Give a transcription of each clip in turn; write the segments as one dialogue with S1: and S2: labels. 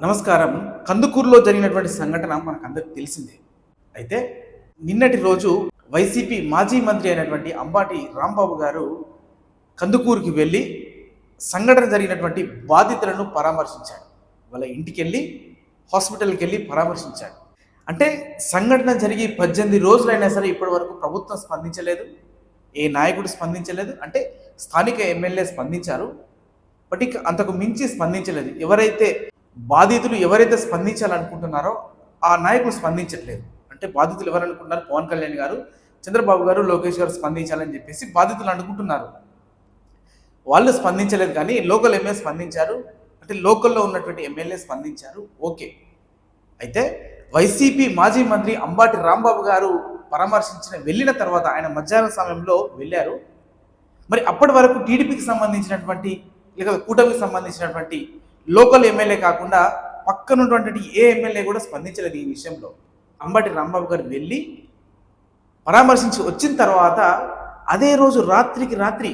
S1: నమస్కారం. కందుకూరులో జరిగినటువంటి సంఘటన మనకు అందరికి తెలిసిందే. అయితే నిన్నటి రోజు వైసీపీ మాజీ మంత్రి అయినటువంటి అంబాటి రాంబాబు గారు కందుకూరుకి వెళ్ళి సంఘటన జరిగినటువంటి బాధితులను పరామర్శించాడు. వాళ్ళ ఇంటికి వెళ్ళి హాస్పిటల్కి వెళ్ళి పరామర్శించాడు. అంటే సంఘటన జరిగి పద్దెనిమిది రోజులైనా సరే ఇప్పటి వరకు ప్రభుత్వం స్పందించలేదు. ఏ నాయకుడు స్పందించలేదు. అంటే స్థానిక ఎమ్మెల్యే స్పందించారు. బట్ ఇక అంతకు మించి స్పందించలేదు. ఎవరైతే బాధితులు ఎవరైతే స్పందించాలనుకుంటున్నారో ఆ నాయకులు స్పందించట్లేదు. అంటే బాధితులు ఎవరనుకుంటున్నారు పవన్ కళ్యాణ్ గారు చంద్రబాబు గారు లోకేష్ గారు స్పందించాలని చెప్పేసి బాధితులు అనుకుంటున్నారు. వాళ్ళు స్పందించలేదు కానీ లోకల్ ఎమ్మెల్యే స్పందించారు. అంటే లోకల్లో ఉన్నటువంటి ఎమ్మెల్యే స్పందించారు. ఓకే. అయితే వైసీపీ మాజీ మంత్రి అంబాటి రాంబాబు గారు పరామర్శించిన వెళ్ళిన తర్వాత ఆయన మధ్యాహ్న సమయంలో వెళ్ళారు. మరి అప్పటి వరకు టీడీపీకి సంబంధించినటువంటి లేక కూటమికి సంబంధించినటువంటి లోకల్ ఎమ్మెల్యే కాకుండా పక్కనున్నటువంటి ఏ ఎమ్మెల్యే కూడా స్పందించలేదు ఈ విషయంలో. అంబటి రాంబాబు గారు వెళ్ళి పరామర్శించి వచ్చిన తర్వాత అదే రోజు రాత్రికి రాత్రి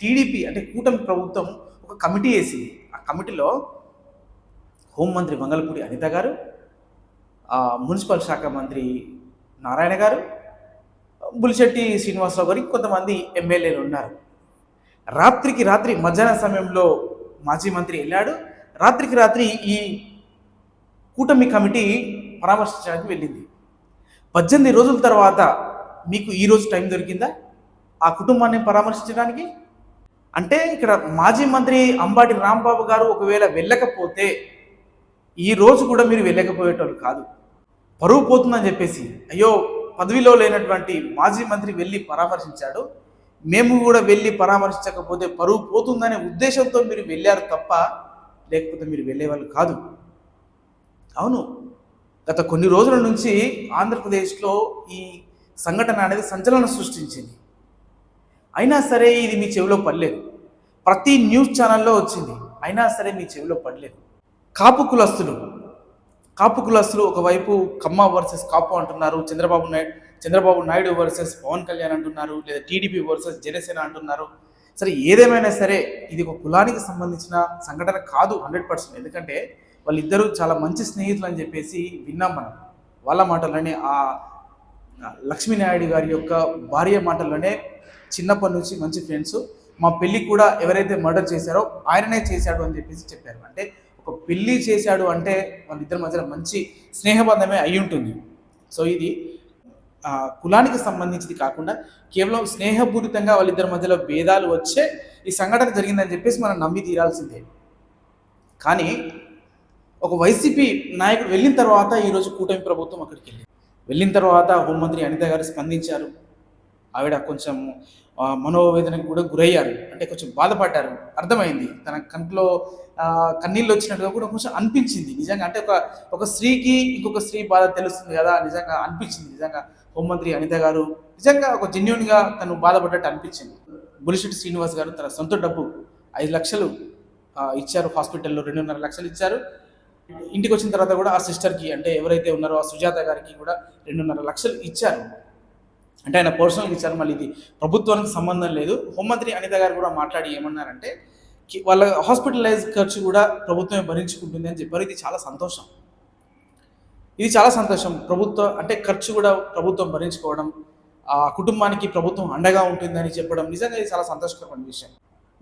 S1: టీడీపీ అంటే కూటమి ప్రభుత్వం ఒక కమిటీ వేసింది. ఆ కమిటీలో హోంమంత్రి మంగళపూడి అనిత గారు మున్సిపల్ శాఖ మంత్రి నారాయణ గారు బులిశెట్టి శ్రీనివాసరావు గారికి కొంతమంది ఎమ్మెల్యేలు ఉన్నారు. రాత్రికి రాత్రి మధ్యాహ్న సమయంలో మాజీ మంత్రి వెళ్ళాడు. రాత్రికి రాత్రి ఈ కూటమి కమిటీ పరామర్శించడానికి వెళ్ళింది. పద్దెనిమిది రోజుల తర్వాత మీకు ఈరోజు టైం దొరికిందా? ఆ కుటుంబాన్ని పరామర్శించడానికి? అంటే ఇక్కడ మాజీ మంత్రి అంబాటి రాంబాబు గారు ఒకవేళ వెళ్ళకపోతే ఈ రోజు కూడా మీరు వెళ్ళకపోయేటోళ్ళు కాదు. పరువు పోతుందని చెప్పేసి అయ్యో పదవిలో లేనటువంటి మాజీ మంత్రి వెళ్ళి పరామర్శించాడు. మేము కూడా వెళ్ళి పరామర్శించకపోతే పరువు పోతుందనే ఉద్దేశంతో మీరు వెళ్ళారు తప్ప లేకపోతే మీరు వెళ్ళేవాళ్ళు కాదు. అవును. గత కొన్ని రోజుల నుంచి ఆంధ్రప్రదేశ్లో ఈ సంఘటన అనేది సంచలనం సృష్టించింది. అయినా సరే ఇది మీ చెవిలో పడలేదు. ప్రతి న్యూస్ ఛానల్లో వచ్చింది. అయినా సరే మీ చెవిలో పడలేదు. కాపు కులస్తులు. కాపు కులస్తులు ఒకవైపు కమ్మ వర్సెస్ కాపు అంటున్నారు చంద్రబాబు నాయుడు చంద్రబాబు నాయుడు వర్సెస్ పవన్ కళ్యాణ్ అంటున్నారు లేదా టీడీపీ వర్సెస్ జనసేన అంటున్నారు. సరే ఏదేమైనా సరే ఇది ఒక కులానికి సంబంధించిన సంఘటన కాదు హండ్రెడ్ పర్సెంట్. ఎందుకంటే వాళ్ళిద్దరూ చాలా మంచి స్నేహితులు అని చెప్పేసి విన్నాం మనం. వాళ్ళ మాటల్లోనే ఆ లక్ష్మీనాయుడు గారి యొక్క భార్య మాటల్లోనే చిన్నప్పటి నుంచి మంచి ఫ్రెండ్స్. మా పెళ్ళి కూడా ఎవరైతే మర్డర్ చేశారో ఆయననే చేశాడు అని చెప్పేసి చెప్పారు. అంటే ఒక పెళ్ళి చేశాడు అంటే వాళ్ళిద్దరి మధ్యలో మంచి స్నేహబంధమే అయి ఉంటుంది సో ఇది కులానికి సంబంధించింది కాకుండా కేవలం స్నేహపూరితంగా వాళ్ళిద్దరి మధ్యలో భేదాలు వచ్చే ఈ సంఘటన జరిగిందని చెప్పేసి మనం నమ్మి తీరాల్సిందే. కానీ ఒక వైసీపీ నాయకుడు వెళ్ళిన తర్వాత ఈరోజు కూటమి ప్రభుత్వం అక్కడికి వెళ్ళింది. వెళ్ళిన తర్వాత హోంమంత్రి అనిత గారు స్పందించారు. ఆవిడ కొంచెం మనోవేదనకు కూడా గురయ్యారు. అంటే కొంచెం బాధపడ్డారు. అర్థమైంది. తన కంట్లో కన్నీళ్ళు వచ్చినట్టుగా కూడా కొంచెం అనిపించింది. నిజంగా అంటే ఒక ఒక స్త్రీకి ఇంకొక స్త్రీ బాధ తెలుస్తుంది కదా. నిజంగా అనిపించింది. నిజంగా హోంమంత్రి అనిత గారు నిజంగా ఒక జెన్యున్గా తను బాధపడ్డట్టు అనిపించింది. బులిశెట్టి శ్రీనివాస్ గారు తన సొంత డబ్బు ఐదు లక్షలు ఇచ్చారు హాస్పిటల్లో రెండున్నర లక్షలు ఇచ్చారు. ఇంటికి వచ్చిన తర్వాత కూడా ఆ సిస్టర్కి అంటే ఎవరైతే ఉన్నారో ఆ సుజాత గారికి కూడా రెండున్నర లక్షలు ఇచ్చారు. అంటే ఆయన పర్సనల్గా ఇచ్చారు మళ్ళీ ఇది ప్రభుత్వానికి సంబంధం లేదు. హోంమంత్రి అనిత గారు కూడా మాట్లాడి ఏమన్నారంటే వాళ్ళ హాస్పిటలైజ్ ఖర్చు కూడా ప్రభుత్వమే భరించుకుంటుంది అని చెప్పారు. ఇది చాలా సంతోషం. ఇది చాలా సంతోషం. ప్రభుత్వం అంటే ఖర్చు కూడా ప్రభుత్వం భరించుకోవడం ఆ కుటుంబానికి ప్రభుత్వం అండగా ఉంటుందని చెప్పడం నిజంగా ఇది చాలా సంతోషకరమైన విషయం.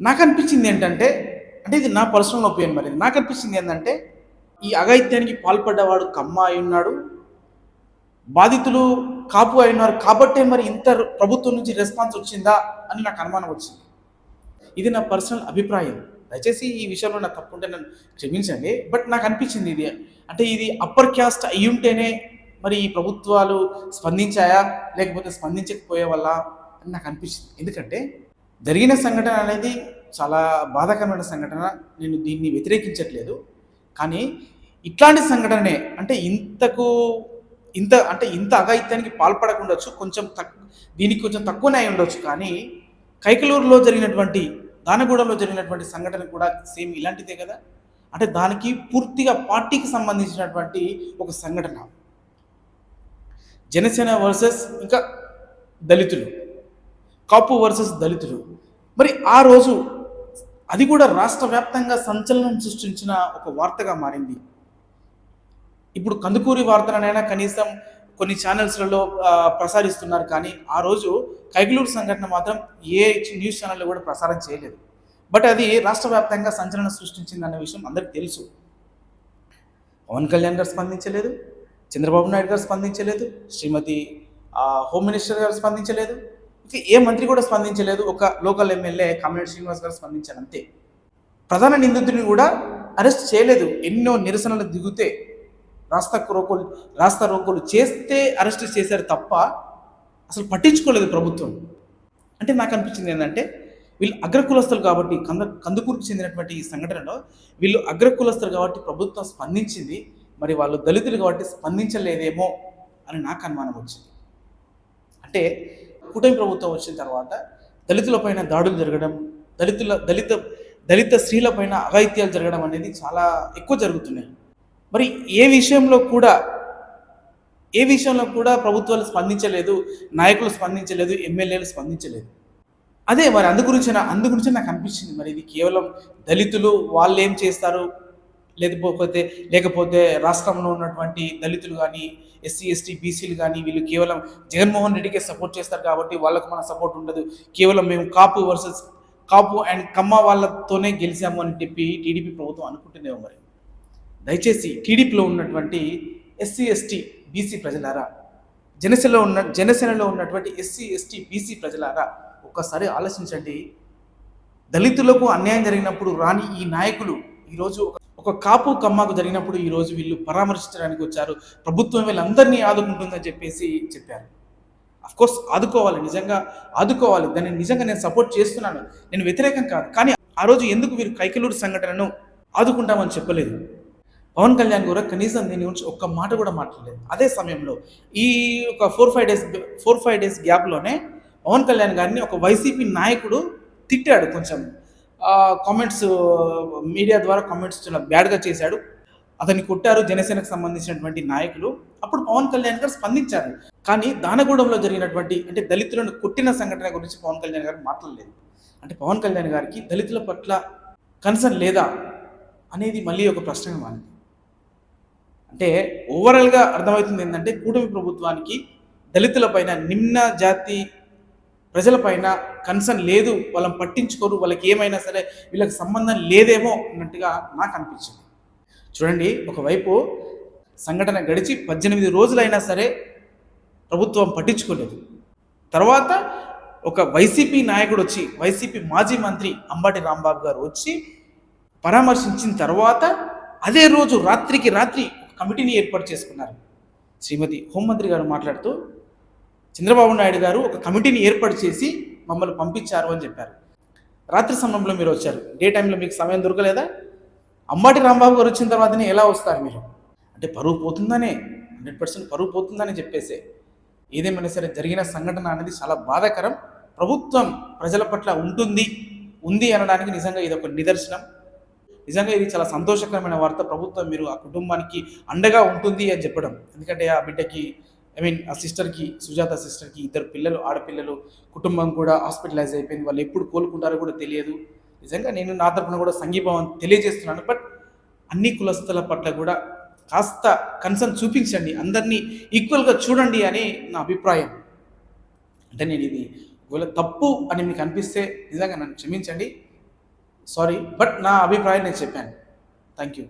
S1: నాకు అనిపించింది ఏంటంటే అంటే ఇది నా పర్సనల్ ఒపీనియన్ మరి నాకు అనిపించింది ఏంటంటే ఈ అఘాయిత్యానికి పాల్పడ్డవాడు కమ్మ అయి ఉన్నాడు బాధితులు కాపు అయి ఉన్నారు కాబట్టే మరి ఇంత ప్రభుత్వం నుంచి రెస్పాన్స్ వచ్చిందా అని నాకు అనుమానం వచ్చింది. ఇది నా పర్సనల్ అభిప్రాయం. దయచేసి ఈ విషయంలో నాకు తప్పుంటే నన్ను క్షమించండి. బట్ నాకు అనిపించింది ఇది. అంటే ఇది అప్పర్ క్యాస్ట్ అయ్యుంటేనే ఉంటేనే మరి ఈ ప్రభుత్వాలు స్పందించాయా? లేకపోతే స్పందించకపోయే వల్ల అని నాకు అనిపించింది. ఎందుకంటే జరిగిన సంఘటన అనేది చాలా బాధాకరమైన సంఘటన. నేను దీన్ని వ్యతిరేకించట్లేదు. కానీ ఇట్లాంటి సంఘటనే అంటే ఇంతకు ఇంత అంటే ఇంత అఘాయిత్యానికి పాల్పడకుండొచ్చు. కొంచెం తక్ దీనికి కొంచెం తక్కువనే అయి ఉండొచ్చు కానీ కైకలూరులో జరిగినటువంటి దానగూడలో జరిగినటువంటి సంఘటన కూడా సేమ్ ఇలాంటిదే కదా? అంటే దానికి పూర్తిగా పార్టీకి సంబంధించినటువంటి ఒక సంఘటన. జనసేన వర్సెస్ ఇంకా దళితులు. కాపు వర్సెస్ దళితులు. మరి ఆ రోజు అది కూడా రాష్ట్ర వ్యాప్తంగా సంచలనం సృష్టించిన ఒక వార్తగా మారింది. ఇప్పుడు కందుకూరి వార్తలనైనా కనీసం కొన్ని ఛానల్స్లలో ప్రసారిస్తున్నారు. కానీ ఆ రోజు కైగులూరు సంఘటన మాత్రం ఏ న్యూస్ ఛానల్లో కూడా ప్రసారం చేయలేదు. బట్ అది రాష్ట్ర వ్యాప్తంగా సంచలనం సృష్టించిందన్న విషయం అందరికీ తెలుసు. పవన్ కళ్యాణ్ గారు స్పందించలేదు. చంద్రబాబు నాయుడు గారు స్పందించలేదు. శ్రీమతి హోమ్ మినిస్టర్ గారు స్పందించలేదు. ఇంకా ఏ మంత్రి కూడా స్పందించలేదు. ఒక లోకల్ ఎమ్మెల్యే కామినేని శ్రీనివాస్ గారు స్పందించారు అంతే. ప్రధాన నిందితుడిని కూడా అరెస్ట్ చేయలేదు. ఎన్నో నిరసనలు దిగితే రాస్తా రోకోలు రాస్తా రోకోలు చేస్తే అరెస్ట్ చేశారు తప్ప అసలు పట్టించుకోలేదు ప్రభుత్వం. అంటే నాకు అనిపించింది ఏంటంటే వీళ్ళు అగ్రకులస్తులు కాబట్టి కంద కందుకూరుకు చెందినటువంటి ఈ సంఘటనలో వీళ్ళు అగ్రకులస్తులు కాబట్టి ప్రభుత్వం స్పందించింది మరి వాళ్ళు దళితులు కాబట్టి స్పందించలేదేమో అని నాకు అనుమానం వచ్చింది. అంటే కూటమి ప్రభుత్వం వచ్చిన తర్వాత దళితులపైన దాడులు జరగడం దళితుల దళిత దళిత స్త్రీలపైన అఘాయిత్యాలు జరగడం అనేది చాలా ఎక్కువ జరుగుతున్నాయి. మరి ఏ విషయంలో కూడా ఏ విషయంలో కూడా ప్రభుత్వాలు స్పందించలేదు నాయకులు స్పందించలేదు ఎమ్మెల్యేలు స్పందించలేదు? అదే మరి అందు గురించి నా- అందు గురించి నాకు అనిపించింది మరి ఇది కేవలం దళితులు వాళ్ళు ఏం చేస్తారు? లేకపోతే లేకపోతే రాష్ట్రంలో ఉన్నటువంటి దళితులు కానీ ఎస్సీ ఎస్టీ బీసీలు కానీ వీళ్ళు కేవలం జగన్మోహన్ రెడ్డికే సపోర్ట్ చేస్తారు కాబట్టి వాళ్ళకు మన సపోర్ట్ ఉండదు. కేవలం మేము కాపు వర్సెస్ కాపు అండ్ కమ్మ వాళ్ళతోనే గెలిచాము అని చెప్పి టీడీపీ ప్రభుత్వం అనుకుంటుందేమో మరి. దయచేసి టీడీపీలో ఉన్నటువంటి ఎస్సీ ఎస్టీ బీసీ ప్రజలారా జనసేనలో ఉన్న జనసేనలో ఉన్నటువంటి ఎస్సీ ఎస్టీ బీసీ ప్రజలారా ఒక్కసారి ఆలోచించండి. దళితులకు అన్యాయం జరిగినప్పుడు రాని ఈ నాయకులు ఈరోజు ఒక- కాపు కమ్మాకు జరిగినప్పుడు ఈరోజు వీళ్ళు పరామర్శించడానికి వచ్చారు. ప్రభుత్వం వీళ్ళందరినీ ఆదుకుంటుందని చెప్పేసి చెప్పారు. కోర్స్ ఆదుకోవాలి నిజంగా ఆదుకోవాలి. దాన్ని నిజంగా నేను సపోర్ట్ చేస్తున్నాను. నేను వ్యతిరేకం కాదు. కానీ ఆ రోజు ఎందుకు వీరు కైకలూరు సంఘటనను ఆదుకుంటామని చెప్పలేదు? పవన్ కళ్యాణ్ కూడా కనీసం దీని గురించి ఒక్క మాట కూడా మాట్లాడలేదు. అదే సమయంలో ఈ ఒక four five days four five days గ్యాప్లోనే Pawan Kalyan గారిని ఒక వైసీపీ నాయకుడు తిట్టాడు కొంచెం. కామెంట్స్ మీడియా ద్వారా కామెంట్స్ చాలా బ్యాడ్గా చేశాడు. అతన్ని కొట్టారు జనసేనకు సంబంధించినటువంటి నాయకులు. అప్పుడు పవన్ కళ్యాణ్ గారు స్పందించారు. కానీ దానగూడెంలో జరిగినటువంటి అంటే దళితులను కొట్టిన సంఘటన గురించి పవన్ కళ్యాణ్ గారు మాట్లాడలేదు. అంటే పవన్ కళ్యాణ్ గారికి దళితుల పట్ల కన్సర్న్ లేదా అనేది మళ్ళీ ఒక ప్రశ్నగా మారింది. అంటే ఓవరాల్గా అర్థమవుతుంది ఏంటంటే కూటమి ప్రభుత్వానికి దళితులపైన నిమ్న జాతి ప్రజలపైన కన్సర్న్ లేదు వాళ్ళని పట్టించుకోరు వాళ్ళకి ఏమైనా సరే వీళ్ళకి సంబంధం లేదేమో అన్నట్టుగా నాకు అనిపించింది. చూడండి ఒకవైపు సంఘటన గడిచి పద్దెనిమిది రోజులైనా సరే ప్రభుత్వం పట్టించుకోలేదు. తర్వాత ఒక వైసీపీ నాయకుడు వచ్చి వైసీపీ మాజీ మంత్రి అంబటి రాంబాబు గారు వచ్చి పరామర్శించిన తర్వాత అదే రోజు రాత్రికి రాత్రి కమిటీని ఏర్పాటు చేసుకున్నారు. శ్రీమతి హోంమంత్రి గారు మాట్లాడుతూ చంద్రబాబు నాయుడు గారు ఒక కమిటీని ఏర్పాటు చేసి మమ్మల్ని పంపించారు అని చెప్పారు. రాత్రి సమయంలో మీరు వచ్చారు. డే టైంలో మీకు సమయం దొరకలేదా? అంబాటి రాంబాబు గారు వచ్చిన తర్వాతనే ఎలా వస్తారు మీరు? అంటే పరువు పోతుందనే హండ్రెడ్ పర్సెంట్ పరువు పోతుందని చెప్పేసి. ఏదేమైనా సరే జరిగిన సంఘటన అనేది చాలా బాధాకరం. ప్రభుత్వం ప్రజల పట్ల ఉంటుంది ఉంది అనడానికి నిజంగా ఇది ఒక నిదర్శనం. నిజంగా ఇది చాలా సంతోషకరమైన వార్త. ప్రభుత్వం మీరు ఆ కుటుంబానికి అండగా ఉంటుంది అని చెప్పడం. ఎందుకంటే ఆ బిడ్డకి ఐ మీన్ ఆ సిస్టర్కి సుజాత సిస్టర్కి ఇద్దరు పిల్లలు ఆడపిల్లలు కుటుంబం కూడా హాస్పిటలైజ్ అయిపోయింది. వాళ్ళు ఎప్పుడు కోలుకుంటారో కూడా తెలియదు. నిజంగా నేను నా తరపున కూడా సంఘీభావం తెలియజేస్తున్నాను. బట్ అన్ని కులస్తుల పట్ల కూడా కాస్త కన్సర్న్ చూపించండి. అందరినీ ఈక్వల్గా చూడండి అని నా అభిప్రాయం. అంటే నేను ఇది ఒకవేళ తప్పు అని మీకు అనిపిస్తే నిజంగా నన్ను క్షమించండి. సారీ బట్ నా అభిప్రాయం నేను చెప్పాను థ్యాంక్ యూ